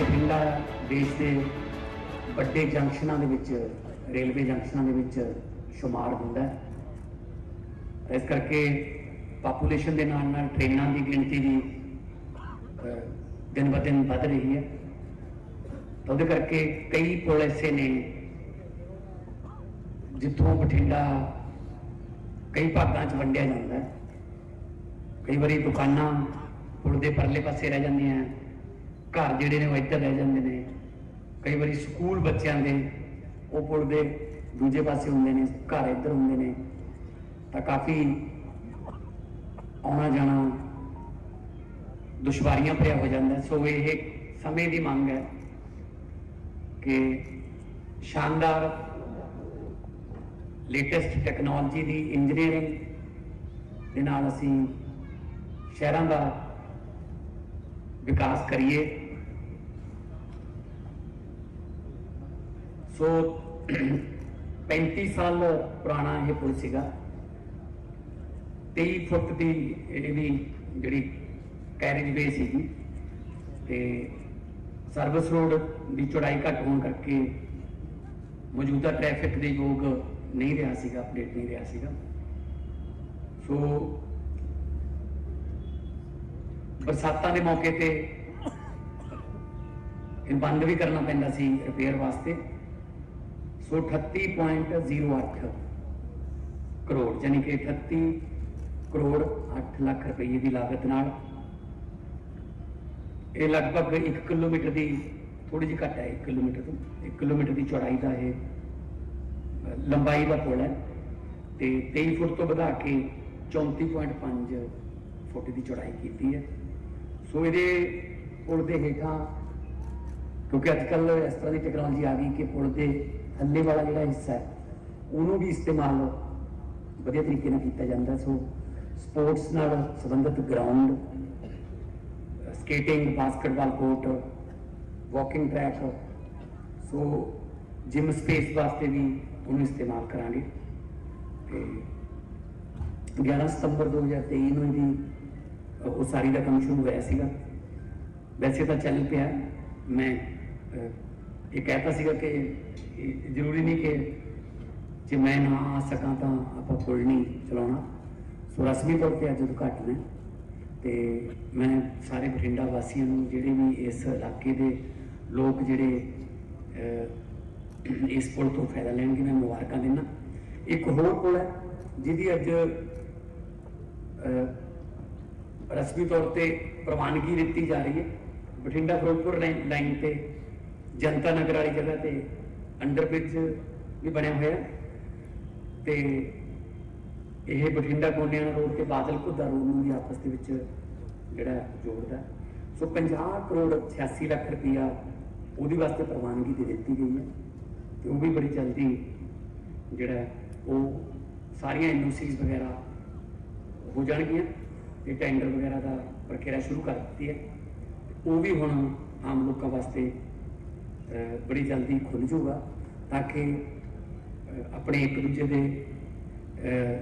ਬਠਿੰਡਾ ਦੇਸ਼ ਦੇ ਵੱਡੇ ਜੰਕਸ਼ਨਾਂ ਦੇ ਵਿੱਚ, ਰੇਲਵੇ ਜੰਕਸ਼ਨਾਂ ਦੇ ਵਿੱਚ ਸ਼ੁਮਾਰ ਹੁੰਦਾ ਹੈ। ਇਸ ਕਰਕੇ ਪਾਪੂਲੇਸ਼ਨ ਦੇ ਨਾਲ ਨਾਲ ਟ੍ਰੇਨਾਂ ਦੀ ਗਿਣਤੀ ਵੀ ਦਿਨ ਬ ਦਿਨ ਵੱਧ ਰਹੀ ਹੈ। ਉਹਦੇ ਕਰਕੇ ਕਈ ਪੁਲ ਐਸੇ ਨੇ ਜਿੱਥੋਂ ਬਠਿੰਡਾ ਕਈ ਭਾਗਾਂ 'ਚ ਵੰਡਿਆ ਜਾਂਦਾ ਹੈ। ਕਈ ਵਾਰੀ ਦੁਕਾਨਾਂ ਪੁਲ ਦੇ ਪਰਲੇ ਪਾਸੇ ਰਹਿ ਜਾਂਦੀਆਂ ਘਰ ਜਿਹੜੇ ਨੇ ਉਹ ਇੱਧਰ ਰਹਿ ਜਾਂਦੇ ਨੇ। ਕਈ ਵਾਰੀ ਸਕੂਲ ਬੱਚਿਆਂ ਦੇ ਉਹ ਪੁਲ ਦੇ ਦੂਜੇ ਪਾਸੇ ਹੁੰਦੇ ਨੇ, ਘਰ ਇੱਧਰ ਹੁੰਦੇ ਨੇ। ਤਾਂ ਕਾਫੀ ਆਉਣਾ ਜਾਣਾ ਦੁਸ਼ਵਾਰੀਆਂ ਭਰਿਆ ਹੋ ਜਾਂਦਾ। ਸੋ ਇਹ ਸਮੇਂ ਦੀ ਮੰਗ ਹੈ ਕਿ ਸ਼ਾਨਦਾਰ ਲੇਟੈਸਟ ਟੈਕਨੋਲੋਜੀ ਦੀ ਇੰਜੀਨੀਅਰਿੰਗ ਦੇ ਨਾਲ ਅਸੀਂ ਸ਼ਹਿਰਾਂ ਦਾ ਵਿਕਾਸ ਕਰੀਏ। ਸੋ 35 ਸਾਲ ਪੁਰਾਣਾ ਇਹ ਪੁਲ ਸੀਗਾ। 23 ਫੁੱਟ ਦੀ ਇਹਦੀ ਜਿਹੜੀ ਕੈਰੇਜ ਵੇ ਸੀਗੀ ਤੇ ਸਰਵਿਸ ਰੋਡ ਦੀ ਚੌੜਾਈ ਘੱਟ ਹੋਣ ਕਰਕੇ ਮੌਜੂਦਾ ਟ੍ਰੈਫਿਕ ਦੇ ਯੋਗ ਨਹੀਂ ਰਿਹਾ ਸੀਗਾ ਅਪਡੇਟ ਨਹੀਂ ਰਿਹਾ ਸੀਗਾ। ਸੋ ਬਰਸਾਤਾਂ ਦੇ ਮੌਕੇ ਤੇ ਇਹ ਬੰਦ ਵੀ ਕਰਨਾ ਪੈਂਦਾ ਸੀ ਰਿਪੇਅਰ ਵਾਸਤੇ। 38.08 ਕਰੋੜ ਯਾਨੀ ਕਿ 38 ਕਰੋੜ 8 ਲੱਖ ਰੁਪਏ ਦੀ ਲਾਗਤ ਨਾਲ ਇਹ ਲਗਭਗ 1 ਕਿਲੋਮੀਟਰ ਦੀ ਥੋੜੀ ਜਿਹੀ ਘੱਟ ਹੈ 1 ਕਿਲੋਮੀਟਰ ਤੋਂ 1 ਕਿਲੋਮੀਟਰ ਦੀ ਚੌੜਾਈ ਦਾ ਇਹ ਲੰਬਾਈ ਦਾ ਪੁਲ ਹੈ ਤੇ 23 ਫੁੱਟ ਤੋਂ ਵਧਾ ਕੇ 34.5 ਫੁੱਟ ਦੀ ਚੌੜਾਈ ਕੀਤੀ ਹੈ। ਸੋ ਇਹਦੇ ਪੁਲ ਦੇ ਹੇਠਾਂ, ਕਿਉਂਕਿ ਅੱਜ ਕੱਲ ਇਸ ਤਰ੍ਹਾਂ ਦੀ ਟੈਕਨੋਲੋਜੀ ਆ ਗਈ ਕਿ ਪੁਲ ਦੇ ਥੱਲੇ ਵਾਲਾ ਜਿਹੜਾ ਹਿੱਸਾ ਹੈ ਉਹਨੂੰ ਵੀ ਇਸਤੇਮਾਲ ਵਧੀਆ ਤਰੀਕੇ ਨਾਲ ਕੀਤਾ ਜਾਂਦਾ ਸੋ ਸਪੋਰਟਸ ਨਾਲ ਸੰਬੰਧਿਤ ground skating basketball court walking track so gym space ਵਾਸਤੇ ਵੀ ਉਹਨੂੰ ਇਸਤੇਮਾਲ ਕਰਾਂਗੇ। ਤੇ 11 ਸਤੰਬਰ 2023 ਨੂੰ ਇਹਦੀ ਅ, ਉਸਾਰੀ ਦਾ ਕੰਮ ਸ਼ੁਰੂ ਹੋਇਆ ਸੀਗਾ। ਵੈਸੇ ਤਾਂ ਚੱਲ ਪਿਆ ਮੈਂ ਇਹ ਕਹਿਤਾ ਸੀਗਾ ਕਿ ਜ਼ਰੂਰੀ ਨਹੀਂ ਕਿ ਜੇ ਮੈਂ ਨਾ ਆ ਸਕਾਂ ਤਾਂ ਆਪਾਂ ਪੁਲ ਨਹੀਂ ਚਲਾਉਣਾ। ਸੋ ਰਸਮੀ ਤੌਰ ਤੇ ਅੱਜ ਉਦਘਾਟਨ ਹੈ ਤੇ ਮੈਂ ਸਾਰੇ ਬਠਿੰਡਾ ਵਾਸੀਆਂ ਨੂੰ ਜਿਹੜੇ ਵੀ ਇਸ ਇਲਾਕੇ ਦੇ ਲੋਕ ਜਿਹੜੇ ਇਸ ਪੁਲ ਤੋਂ ਫਾਇਦਾ ਲੈਣਗੇ, ਮੈਂ ਮੁਬਾਰਕਾਂ ਦਿੰਦਾ। ਇੱਕ ਹੋਰ ਪੁਲ ਹੈ ਜਿਹਦੀ ਅੱਜ ਰਸਮੀ ਤੌਰ ਤੇ ਪ੍ਰਵਾਨਗੀ ਦਿੱਤੀ ਜਾ ਰਹੀ ਹੈ। ਬਠਿੰਡਾ ਫਿਰੋਜ਼ਪੁਰ ਲਾਈਨ ਲਾਈਨ ਤੇ ਜਨਤਾ ਨਗਰ ਵਾਲੀ ਜਗ੍ਹਾ ਤੇ ਅੰਡਰਬ੍ਰਿਜ ਵੀ ਬਣਿਆ ਹੋਇਆ। ਹੈ ਤੇ ਇਹ ਬਠਿੰਡਾ ਕੋਨਿਆਂ ਰੋਡ ਤੇ ਬਾਦਲ ਘੁੱਦਾ ਰੋਡ ਨੂੰ ਵੀ ਆਪਸ ਦੇ ਵਿੱਚ ਜਿਹੜਾ ਜੋੜਦਾ। ਸੋ 50 ਕਰੋੜ 86 ਲੱਖ ਰੁਪਇਆ ਉਹਦੀ ਵਾਸਤੇ ਪ੍ਰਵਾਨਗੀ ਦੇ ਦਿੱਤੀ ਗਈ ਹੈ ਤੇ ਉਹ ਵੀ ਬੜੀ ਜਲਦੀ ਜਿਹੜਾ ਉਹ ਸਾਰੀਆਂ ਐਨਓਸੀਜ਼ ਵਗੈਰਾ ਹੋ ਜਾਣਗੀਆਂ ਤੇ ਟੈਂਡਰ ਵਗੈਰਾ ਦਾ ਪ੍ਰਕਿਰਿਆ ਸ਼ੁਰੂ ਕਰ ਦਿੱਤੀ ਹੈ। ਉਹ ਵੀ ਹੁਣ ਆਮ ਲੋਕਾਂ ਵਾਸਤੇ ਬੜੀ ਜਲਦੀ ਖੁੱਲ ਜਾਊਗਾ ਤਾਂ ਕਿ ਆਪਣੇ ਇੱਕ ਦੂਜੇ ਦੇ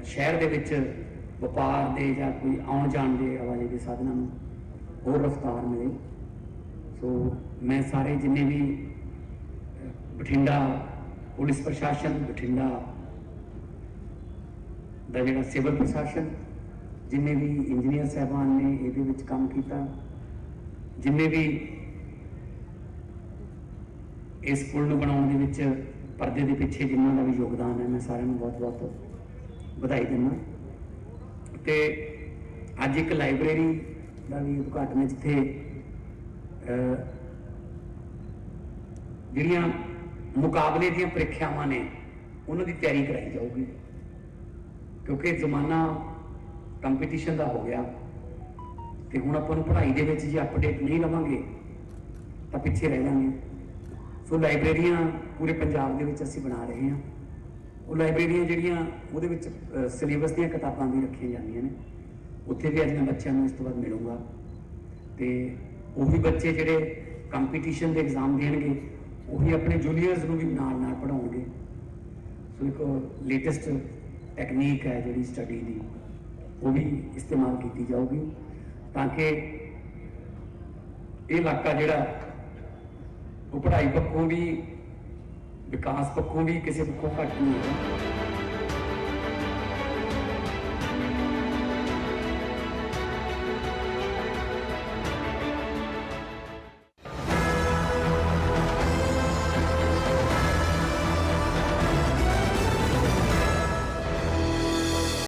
ਸ਼ਹਿਰ ਦੇ ਵਿੱਚ ਵਪਾਰ ਦੇ ਜਾਂ ਕੋਈ ਆਉਣ ਜਾਣ ਦੇ ਆਵਾਜਾਈ ਦੇ ਸਾਧਨਾਂ ਨੂੰ ਹੋਰ ਰਫ਼ਤਾਰ ਮਿਲੇ। ਸੋ ਮੈਂ ਸਾਰੇ ਜਿੰਨੇ ਵੀ ਬਠਿੰਡਾ ਪੁਲਿਸ ਪ੍ਰਸ਼ਾਸਨ, ਬਠਿੰਡਾ ਦਾ ਜਿਹੜਾ ਸਿਵਲ ਪ੍ਰਸ਼ਾਸਨ, ਜਿੰਨੇ ਵੀ ਇੰਜੀਨੀਅਰ ਸਾਹਿਬਾਨ ਨੇ ਇਹਦੇ ਵਿੱਚ ਕੰਮ ਕੀਤਾ, ਜਿੰਨੇ ਵੀ ਇਸ ਪੁਲ ਨੂੰ ਬਣਾਉਣ ਦੇ ਵਿੱਚ ਪਰਦੇ ਦੇ ਪਿੱਛੇ ਜਿਨ੍ਹਾਂ ਦਾ ਵੀ ਯੋਗਦਾਨ ਹੈ, ਮੈਂ ਸਾਰਿਆਂ ਨੂੰ ਬਹੁਤ-ਬਹੁਤ ਵਧਾਈ ਦਿੰਦਾ। ਤੇ ਅੱਜ ਇੱਕ ਲਾਇਬ੍ਰੇਰੀ ਦਾ ਵੀ ਉਦਘਾਟਨ ਹੈ, ਜਿੱਥੇ ਜਿਹੜੀਆਂ ਮੁਕਾਬਲੇ ਦੀਆਂ ਪ੍ਰੀਖਿਆਵਾਂ ਨੇ, ਉਹਨਾਂ ਦੀ ਤਿਆਰੀ ਕਰਾਈ ਜਾਊਗੀ। ਕਿਉਂਕਿ ਜ਼ਮਾਨਾ ਕੰਪੀਟੀਸ਼ਨ ਦਾ ਹੋ ਗਿਆ। ਤੇ ਹੁਣ ਆਪਾਂ ਨੂੰ ਪੜ੍ਹਾਈ ਦੇ ਵਿੱਚ ਜੇ ਅਪਡੇਟ ਨਹੀਂ ਲਵਾਂਗੇ, ਤਾਂ ਪਿੱਛੇ ਰਹਿ ਜਾਵਾਂਗੇ। ਸੋ ਲਾਇਬ੍ਰੇਰੀਆਂ ਪੂਰੇ ਪੰਜਾਬ ਦੇ ਵਿੱਚ ਅਸੀਂ ਬਣਾ ਰਹੇ ਹਾਂ। ਉਹ ਲਾਇਬ੍ਰੇਰੀਆਂ ਜਿਹੜੀਆਂ, ਉਹਦੇ ਵਿੱਚ ਸਿਲੇਬਸ ਦੀਆਂ ਕਿਤਾਬਾਂ ਵੀ ਰੱਖੀਆਂ ਜਾਂਦੀਆਂ ਨੇ। ਉੱਥੇ ਵੀ ਅੱਜ ਮੈਂ ਬੱਚਿਆਂ ਨੂੰ ਇਸ ਤੋਂ ਬਾਅਦ ਮਿਲੂੰਗਾ। ਤੇ ਵੀ ਬੱਚੇ ਜਿਹੜੇ ਕੰਪੀਟੀਸ਼ਨ ਦੇ ਐਗਜ਼ਾਮ ਦੇਣਗੇ, ਉਹੀ ਆਪਣੇ ਜੂਨੀਅਰਸ ਨੂੰ ਵੀ ਨਾਲ ਨਾਲ ਪੜਾਉਣਗੇ ਸੋ ਇੱਕ ਲੇਟੈਸਟ ਟੈਕਨੀਕ ਹੈ ਜਿਹੜੀ ਸਟੱਡੀ ਦੀ, ਉਹ ਵੀ ਇਸਤੇਮਾਲ ਕੀਤੀ ਜਾਊਗੀ। ਤਾਂ ਕਿ ਇਹ ਇਲਾਕਾ ਜਿਹੜਾ ਉਹ ਪੜ੍ਹਾਈ ਪੱਖੋਂ ਵੀ ਵਿਕਾਸ ਪੱਖੋਂ ਵੀ ਕਿਸੇ ਪੱਖੋਂ ਘੱਟ ਨਹੀਂ ਹੈ।